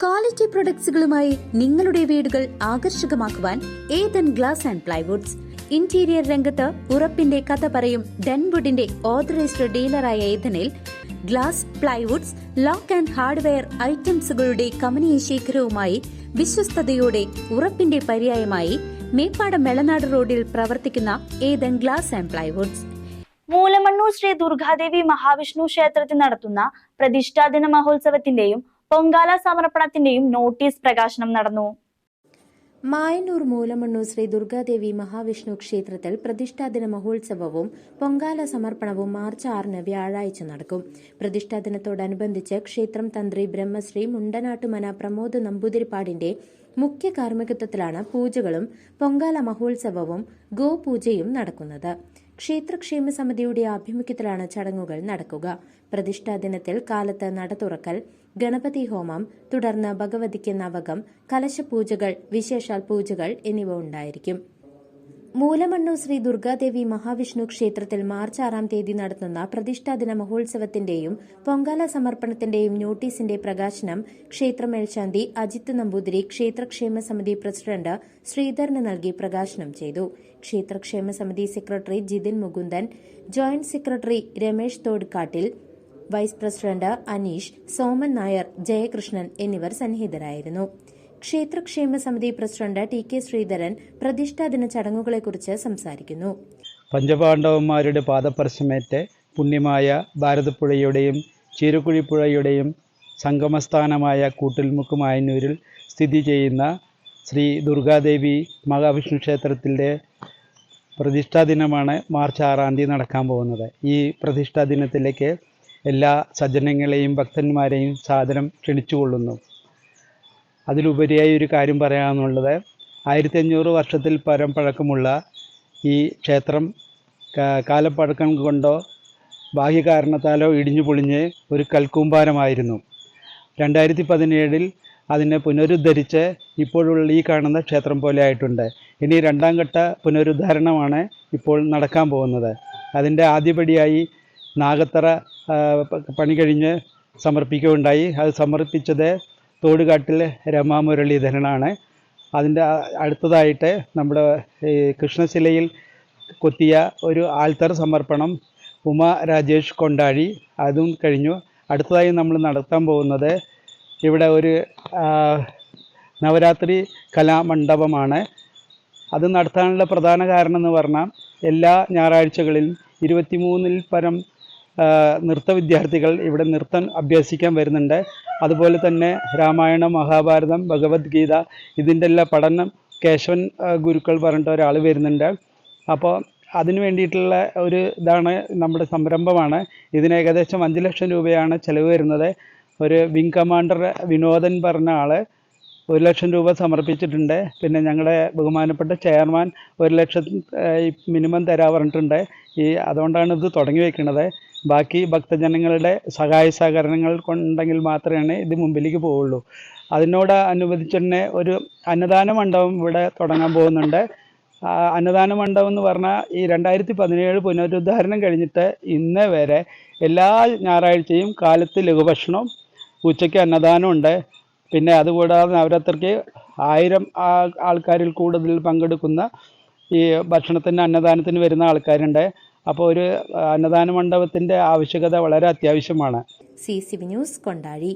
Quality പ്രൊഡക്ട്സുകളുമായി നിങ്ങളുടെ വീടുകൾ ആകർഷകമാക്കുവാൻ Ethan glass and plywoods. Interior രംഗത്ത് ഉറപ്പിന്റെ കഥ പറയും ഡെൻവുഡിന്റെ ഓതറൈസ്ഡ് ഡീലറായ ഏതനിൽ glass plywoods lock and hardware ഐറ്റംസുകളുടെ കമനീയ ശേഖരവുമായി വിശ്വസ്തയോടെ ഉറപ്പിന്റെ പര്യായമായി മേപ്പാടം മെളനാട് റോഡിൽ പ്രവർത്തിക്കുന്ന Ethan glass and plywoods. Moolamannur Sree Durgadevi Mahavishnu ക്ഷേത്രത്തിൽ നടത്തുന്ന പ്രതിഷ്ഠാദിന മഹോത്സവത്തിന്റെയും പൊങ്കാല സമർപ്പണത്തിന്റെയും നോട്ടീസ് പ്രകാശനം നടന്നു. മായന്നൂർ മൂലമണ്ണൂർ ശ്രീ ദുർഗാദേവി മഹാവിഷ്ണു ക്ഷേത്രത്തിൽ പ്രതിഷ്ഠാദിന മഹോത്സവവും പൊങ്കാല സമർപ്പണവും മാർച്ച് ആറിന് വ്യാഴാഴ്ച നടക്കും. പ്രതിഷ്ഠാദിനത്തോടനുബന്ധിച്ച് ക്ഷേത്രം തന്ത്രി ബ്രഹ്മശ്രീ മുണ്ടനാട്ടുമന പ്രമോദ് നമ്പൂതിരിപ്പാടിന്റെ മുഖ്യ കാർമ്മികത്വത്തിലാണ് പൂജകളും പൊങ്കാല മഹോത്സവവും ഗോപൂജയും നടക്കുന്നത്. ക്ഷേത്രക്ഷേമ സമിതിയുടെ ആഭിമുഖ്യത്തിലാണ് ചടങ്ങുകൾ നടക്കുക. പ്രതിഷ്ഠാ ദിനത്തിൽ കാലത്ത് നട തുറക്കൽ ഗണപതി ഹോമം തുടർന്ന് ഭഗവതിക്ക് നവകം കലശപൂജകൾ വിശേഷാൽ പൂജകൾ എന്നിവ ഉണ്ടായിരിക്കും. മൂലമണ്ണൂർ ശ്രീ ദുർഗാദേവി മഹാവിഷ്ണു ക്ഷേത്രത്തിൽ മാർച്ച് ആറാം തീയതി നടത്തുന്ന പ്രതിഷ്ഠാദിന മഹോത്സവത്തിന്റെയും പൊങ്കാല സമർപ്പണത്തിന്റെയും നോട്ടീസിന്റെ പ്രകാശനം ക്ഷേത്ര മേൽശാന്തി അജിത് നമ്പൂതിരി ക്ഷേത്രക്ഷേമ സമിതി പ്രസിഡന്റ് ശ്രീധരന് നൽകി പ്രകാശനം ചെയ്തു. ക്ഷേത്രക്ഷേമ സമിതി secretary Jithin Mukundan joint secretary Ramesh തോಡ್കാട്ടിൽ vice president Aneesh Soman Nair Jayakrishnan എന്നിവർ സന്നിഹിതരായിരുന്നു. ക്ഷേത്രക്ഷേമ സമിതി പ്രസിഡന്റ് ടി കെ ശ്രീധരൻ പ്രതിഷ്ഠാദിന ചടങ്ങുകളെക്കുറിച്ച് സംസാരിക്കുന്നു. പഞ്ചപാണ്ഡവന്മാരുടെ പാദപർശമേറ്റ് പുണ്യമായ ഭാരതപ്പുഴയുടെയും ചീരക്കുഴിപ്പുഴയുടെയും സംഗമസ്ഥാനമായ കൂട്ടിൽമുക്ക് മായന്നൂരിൽ സ്ഥിതി ചെയ്യുന്ന ശ്രീ ദുർഗാദേവി മഹാവിഷ്ണു ക്ഷേത്രത്തിന്റെ പ്രതിഷ്ഠാ ദിനമാണ് മാർച്ച് ആറാം തീയതി നടക്കാൻ പോകുന്നത്. ഈ പ്രതിഷ്ഠാ ദിനത്തിലേക്ക് എല്ലാ സജ്ജനങ്ങളെയും ഭക്തന്മാരെയും സാദരം ക്ഷണിച്ചുകൊള്ളുന്നു. അതിലുപരിയായി ഒരു കാര്യം പറയാമെന്നുള്ളത് ആയിരത്തി അഞ്ഞൂറ് വർഷത്തിൽ പരം പഴക്കമുള്ള ഈ ക്ഷേത്രം കാലപ്പഴക്കം കൊണ്ടോ ബാഹ്യകാരണത്താലോ ഇടിഞ്ഞു പൊളിഞ്ഞ് ഒരു കൽക്കൂമ്പാരമായിരുന്നു. രണ്ടായിരത്തി പതിനേഴിൽ അതിനെ പുനരുദ്ധരിച്ച് ഇപ്പോഴുള്ള ഈ കാണുന്ന ക്ഷേത്രം പോലെ ആയിട്ടുണ്ട്. ഇനി രണ്ടാം ഘട്ട പുനരുദ്ധാരണമാണ് ഇപ്പോൾ നടക്കാൻ പോകുന്നത്. അതിന്റെ ആദ്യപടിയായി നാഗത്തറ പണി കഴിഞ്ഞ് സമർപ്പിക്കുകയുണ്ടായി. അത് സമർപ്പിച്ചത് തോടുകാട്ടിൽ രമാമുരളീധരനാണ്. അതിന്റെ അടുത്തതായിട്ട് നമ്മുടെ ഈ കൃഷ്ണശിലയിൽ കൊത്തിയ ഒരു ആൽത്തർ സമർപ്പണം ഉമ രാജേഷ് കൊണ്ടാഴി. അതും കഴിഞ്ഞു. അടുത്തതായി നമ്മൾ നടത്താൻ പോകുന്നത് ഇവിടെ ഒരു നവരാത്രി കലാമണ്ഡപമാണ്. അത് നടത്താനുള്ള പ്രധാന കാരണം എന്ന് പറഞ്ഞാൽ എല്ലാ ഞായറാഴ്ചകളിലും ഇരുപത്തിമൂന്നിൽ പരം നൃത്ത വിദ്യാർത്ഥികൾ ഇവിടെ നൃത്തം അഭ്യസിക്കാൻ വരുന്നുണ്ട്. അതുപോലെ തന്നെ രാമായണം മഹാഭാരതം ഭഗവത്ഗീത ഇതിന്റെ എല്ലാ പഠനം കേശവൻ ഗുരുക്കൾ പറഞ്ഞിട്ട് ഒരാൾ വരുന്നുണ്ട്. അപ്പോൾ അതിന് വേണ്ടിയിട്ടുള്ള ഒരു ഇതാണ് നമ്മുടെ സംരംഭമാണ്. ഇതിന് ഏകദേശം അഞ്ച് ലക്ഷം രൂപയാണ് ചിലവ് വരുന്നത്. ഒരു വിങ് കമാൻഡർ വിനോദൻ പറഞ്ഞ ആൾ ഒരു ലക്ഷം രൂപ സമർപ്പിച്ചിട്ടുണ്ട്. പിന്നെ ഞങ്ങളുടെ ബഹുമാനപ്പെട്ട ചെയർമാൻ ഒരു ലക്ഷം മിനിമം തരാ പറഞ്ഞിട്ടുണ്ട്. ഈ അതുകൊണ്ടാണ് ഇത് തുടങ്ങി വെക്കുന്നത് ബാക്കി ഭക്തജനങ്ങളുടെ സഹായ സഹകരണങ്ങൾ കൊണ്ടെങ്കിൽ മാത്രമേ ഇത് മുമ്പിലേക്ക് പോവുള്ളൂ. അതിനോട് അനുബന്ധിച്ച് തന്നെ ഒരു അന്നദാന മണ്ഡപം ഇവിടെ തുടങ്ങാൻ പോകുന്നുണ്ട്. അന്നദാന മണ്ഡപം എന്ന് പറഞ്ഞാൽ ഈ രണ്ടായിരത്തി പതിനേഴ് പുനരുദ്ധാരണം കഴിഞ്ഞിട്ട് ഇന്ന് വരെ എല്ലാ ഞായറാഴ്ചയും കാലത്ത് ലഘുഭക്ഷണം ഉച്ചയ്ക്ക് അന്നദാനമുണ്ട്. പിന്നെ അതുകൂടാതെ നവരാത്രിക്ക് ആയിരം ആൾക്കാരിൽ കൂടുതൽ പങ്കെടുക്കുന്ന ഈ ഭക്ഷണത്തിന് അന്നദാനത്തിന് വരുന്ന ആൾക്കാരുണ്ട്. അപ്പോൾ ഒരു അന്നദാന മണ്ഡപത്തിന്റെ ആവശ്യകത വളരെ അത്യാവശ്യമാണ്. C C news Kondazhi.